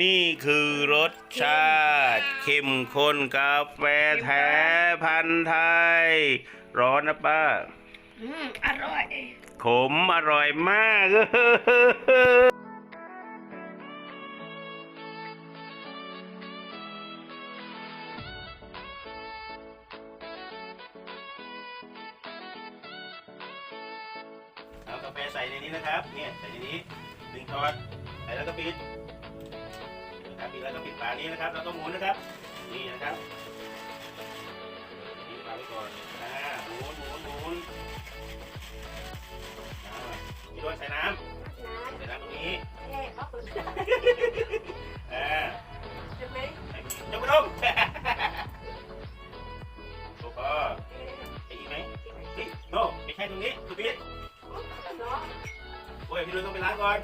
นี่คือรสชาติเข้มข้นกาแฟแท้พันธุ์ไทย ร้อนนะป้า อืมอร่อย ขมอร่อยมาก เอากาแฟใส่ในนี้นะครับ เนี่ยใส่ในนี้หนึ่งช้อนใส่แล้วก็ปิด นะครับปิดแล้วก็ปิดฝานี้นะครับแล้วก็หมุนนะครับ นี่นะครับปิดฝาไว้ก่อนอ่าหมุนหมุนหมุนอ่าพี่โดนใส่น้ำใส่น้ำตรงนี้แค่เขาเปิดอ่าใช่ไหมใส่ยกกระดงโอ้โหใส่อีกไหมเฮ้ยโน่ไม่ใช่ตรงนี้คุณพี่เนาะโอ้ยพี่ดูต้องไปล้างก่อน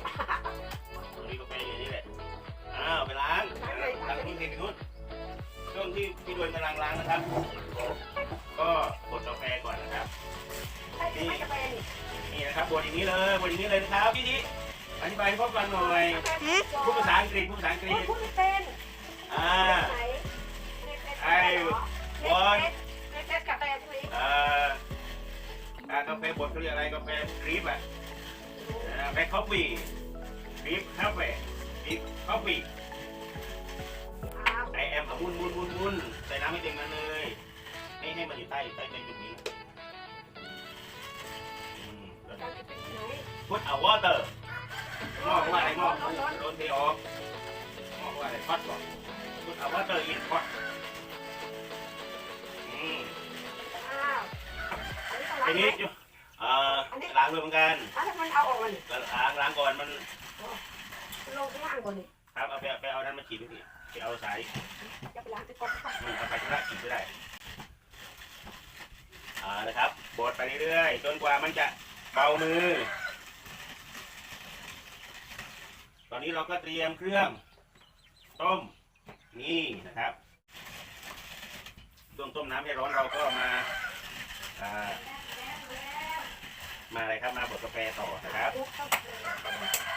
ที่พี่ดวนกำลังล้างนะครับ ก็กดกาแฟก่อนนะครับใช่ไหมกาแฟนี่นี่นะครับบดอย่างนี้เลยบดอย่างนี้เลยนะครับพี่นิอธิบายให้พ่อฟังหน่อยพูดภาษาอังกฤษพูดภาษาอังกฤษพูดเป็นอ่าไหนไอ้วอนในเซ็ตกาแฟใช่ไหมเอ่ออ่ากาแฟบดเขาเรียกอะไรกาแฟดริปอะแบล็คคอฟฟี่ดริปคาเฟ่ดริปคอฟฟี่ไอ แอมกับมุนมุนมุนมุนใส่น้ำให้เต็มนั้นเลย ให้ให้มันอยู่ใต้ใต้ใต้จุดนี้พุทเอาวอเตอร์หม้อว่าอะไรหม้อโดนเทออกหม้อว่าอะไรพอดก่อนพุทเอาวอเตอร์อินพอดอืมอ้าวอัทีนนี้นี้เอ่อล้างด้วยเหมือนกันถ้ามันเอาออกมัน ล้างล้างก่อนมันลงข้างล่างก่อนนี่ ครับเอาไปไปเอานั้นมาฉีดด้วยสิไปเอาสายจะไปล้างที่ก๊อกอืมเอาไปชนะฉีดก็ได้อ่านะครับบดไปเรื่อยๆจนกว่ามันจะเบามือ ตอนนี้เราก็เตรียมเครื่อง ต้มนี่นะครับต้มต้มน้ำให้ร้อนเราก็มาอ่ามาอะไรครับมาบดกาแฟต่อนะครับอั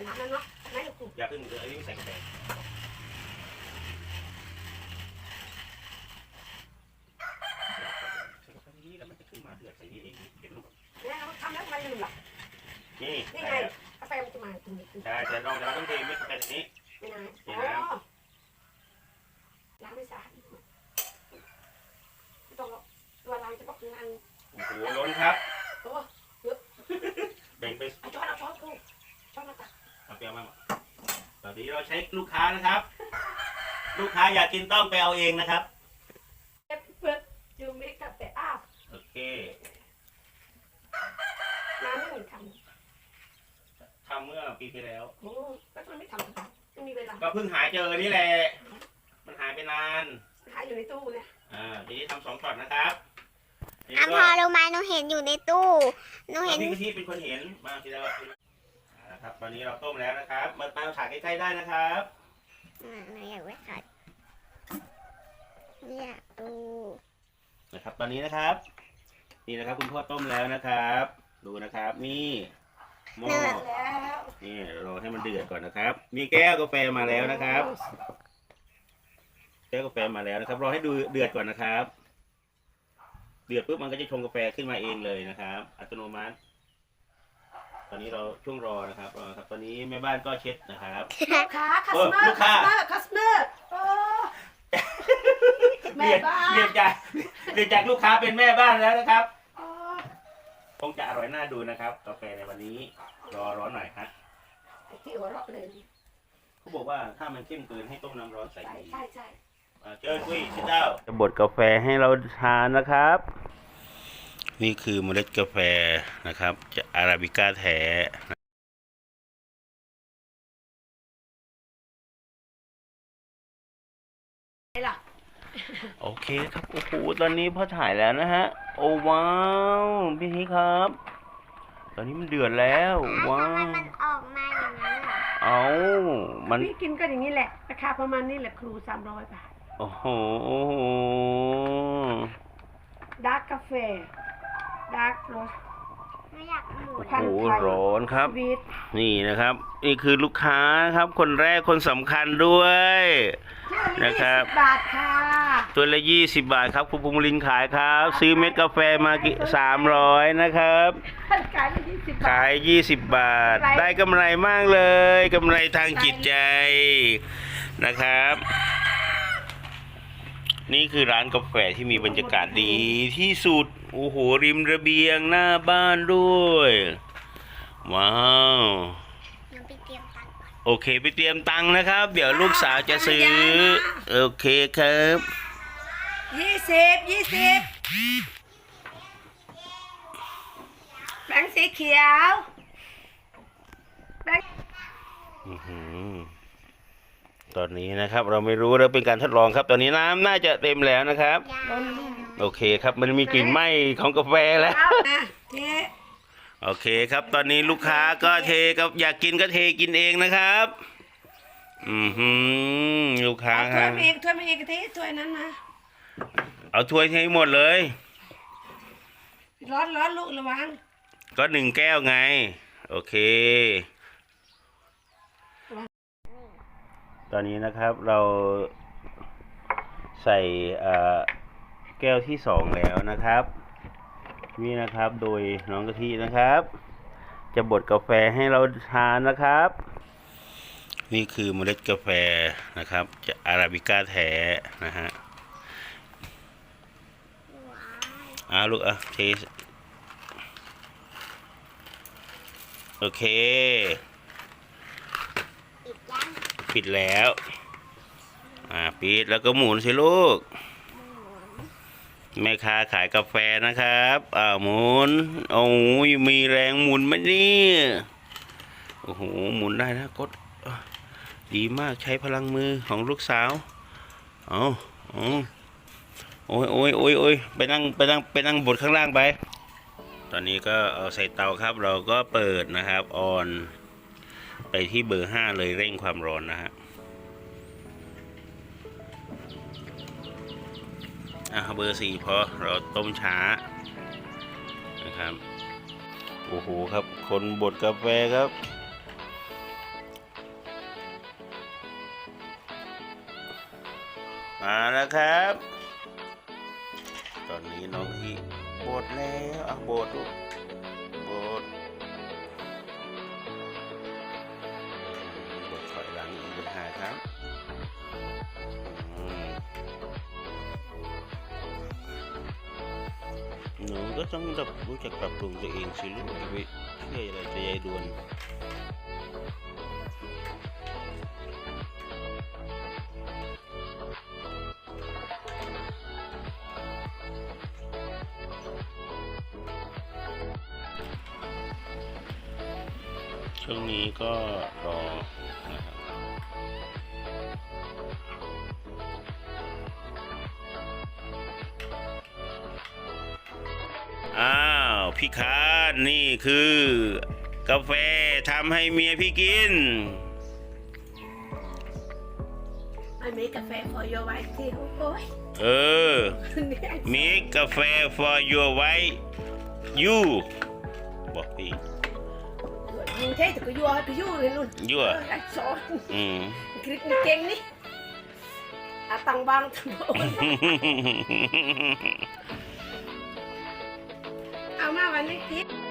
นนั้นเนาะไม่ถูกอย่าเพิ่งเอ้ยใส่กาแฟใส่กาแฟนี้แล้วมันจะขึ้นมาเดือดใส่นี่เองเห็นไหมแล้วทำแล้วมันลืมหรอนี่นี่ใส่ไงแล้วกาแฟมันจะมาตรงนี้ใช่แต่เราจะต้องเทไม่กาแฟแบบนี้ไม่นานอ๋อล้างไม่สะอาดต้องตัวล้างจะต้องนานโอ้โหล้นครับโอ้แบ่งไปเอาช้อนเอาช้อนกูช้อนมาตัก เอาไปเอามาตอนนี้เราใช้ลูกค้านะครับ ลูกค้าอยากกินต้องไปเอาเองนะครับเอฟเฟิร์จูมิกาแฟอ้าวโอเคน้ำไม่เหมือนททำเมื่อปีที่แล้วำโอ้ก็ต้องไม่ทำไม่มีเวลาก็เพิ่งหาเจอนี่แหละ มันหายไปนาน หาอยู่ในตู้เนี่ยอ่า ทีนี้ทำสองช็อตนะครับทีอันี้มก็พอลงมาหนูเห็นอยู่ในตู้หนูเห็น พี่กะทิเป็นคนเห็น มาทีละ นะครับตอนนี้เราต้มแล้วนะครับมาตามฉากใกล้ๆได้นะครับอ่าหนูอยากไว้ขัดเนี่ยดูนะครับ ตอนนี้นะครับ นี่นะครับ คุณพ่อต้มแล้วนะครับ ดูนะครับนี่หม้อแล้วนี่รอให้มันเดือดก่อนนะครับ มีแก้วกาแฟมาแล้วนะครับ แก้วกาแฟมาแล้วนะครับ รอให้ดูเดือดก่อนนะครับ เดือดปุ๊บมันก็จะชงกาแฟขึ้นมาเองเลยนะครับ อัตโนมัติ ตอนนี้เราช่วงรอนะครับรอครับ ตอนนี้แม่บ้านก็เช็ดนะครับ ลูกค้าคัเอสอเตอลูร์กค้าคัสเตอร์โอ้แม่เรียนบ้าเรียนจากเรียนจากลูกค้าเป็นแม่บ้านแล้วนะครับโอ้คงจะอร่อยน่าดูนะครับกาแฟในวันนี้รอร้อนหน่อยครับที่หัวเราะเลยเขาบอกว่าถ้ามันเข้มเกินให้ต้มน้ำร้อนใส่ใช่อีกใช่ใช่ อ่าเชิญคุยชิเจ้าจะบดกาแฟให้เราทานนะครับ นี่คือเมล็ดกาแฟนะครับจะอาราบิก้าแท้ไหนล่ะโอเคครับโอ้โหตอนนี้พอถ่ายแล้วนะฮะ โอ้ว้าวพี่ทีครับ ตอนนี้มันเดือดแล้วว้าทำไมวมันออกมาอย่างนั้นอะเอามันพี่กินก็อย่างนี้แหละราคาประมาณนี้แหละครูสามร้อยบาท โอ้โหโอ้โหดาร์กกาแฟ ดาร์กโรสไม่ไม่อยากหมุนพันโอ้ไข่ร้อนครับชีวิตนี่นะครับ นี่คือลูกค้านะครับ คนแรกคนสำคัญด้วย นะครับยี่สิบบาทค่ะตัวละยี่สิบบาทครับ คุณภูมิลินขายครับ ซื้อเม็ดกาแฟมาสามร้อยนะครับ ท่านขายไปยี่สิบบาขาทยยี่สิบบาทกำไรได้กำไรมากเลยกำไรทางจิตใจนะครับ นี่คือร้านกาแฟที่มีบรรยากาศดีที่สุด โอ้โห ริมระเบียงหน้าบ้านด้วย ว้าวหนูไปเตรียมตังค์ก่อนโอเค ไปเตรียมตังค์นะครับ เดี๋ยวลูกสาวจะซื้อ โอเคครับยี่สิบยี่สิบแบงค์สีเขียวแบงค์อื้อหือ ตอนนี้นะครับเราไม่รู้เราเป็นการทดลองครับ ตอนนี้น้ำน่าจะเต็มแล้วนะครับยาล้นโอเคครับมันมีกลิ่นไหม้ของกาแฟแล้วเอานะเจ๊โอเคครับ ตอนนี้ลูกค้าก็เทกับอยากกินก็เทกินเองนะครับ อือหือลูกค้าเอาคถ้วรัยบมาอีกถ้วยมาอีกที่ถ้วยนั้นนะเอาถ้วยให้หมดเลย ร้อนร้อนลูกระวังก็หนึ่งแก้วไง โอเค ตอนนี้นะครับเราใส่แก้วที่สองแล้วนะครับ นี่นะครับโดยน้องกะทินะครับ จะบดกาแฟให้เราทานนะครับ นี่คือเมล็ดกาแฟนะครับ จะอาราบิก้าแท้นะฮะว้ายอ่าลูกอะเทโอเค ปิดแล้ว อ่า ปิดแล้วก็หมุนสิลูก แม่ค้าขายกาแฟนะครับ อ่า หมุน โอ้ยมีแรงหมุนไหมนี่ โอ้โห หมุนได้นะกด ดีมากใช้พลังมือของลูกสาว เอาเอาโอ้ยโอ้ยโอ้ยโอ้ยไปนั่ง ไปนั่ง ไปนั่งบดข้างล่างไป ตอนนี้ก็เอาใส่เตาครับ เราก็เปิดนะครับ ออน ไปที่เบอร์ห้าเลยเร่งความร้อนนะฮะอะเบอร์สี่พอเราต้มช้านะครับโอ้โหครับคนบดกาแฟครับมาแล้วครับ ตอนนี้น้องที่บดแล้วอะบดลูก ครับหนูก็ต้องแบบรู้จักปรับปรุงตัวเองสิลูกจะไปเชื่ออะไรจะยายดวนช่วงนี้ก็รอนะครับ อ้าวพี่คานนี่คือ กาแฟทำให้เมียพี่กินไอ้มีกาแฟขอโยไว้ที่โอ้ยเออเนี่ยมีกาแฟ for your wife you บอกพี่ยูเท่แต่ก็ยัวก็ยู่เลยนุ่นยั่วเออไอ้สอนอืมกริกนี่เก่งนี่ อาตั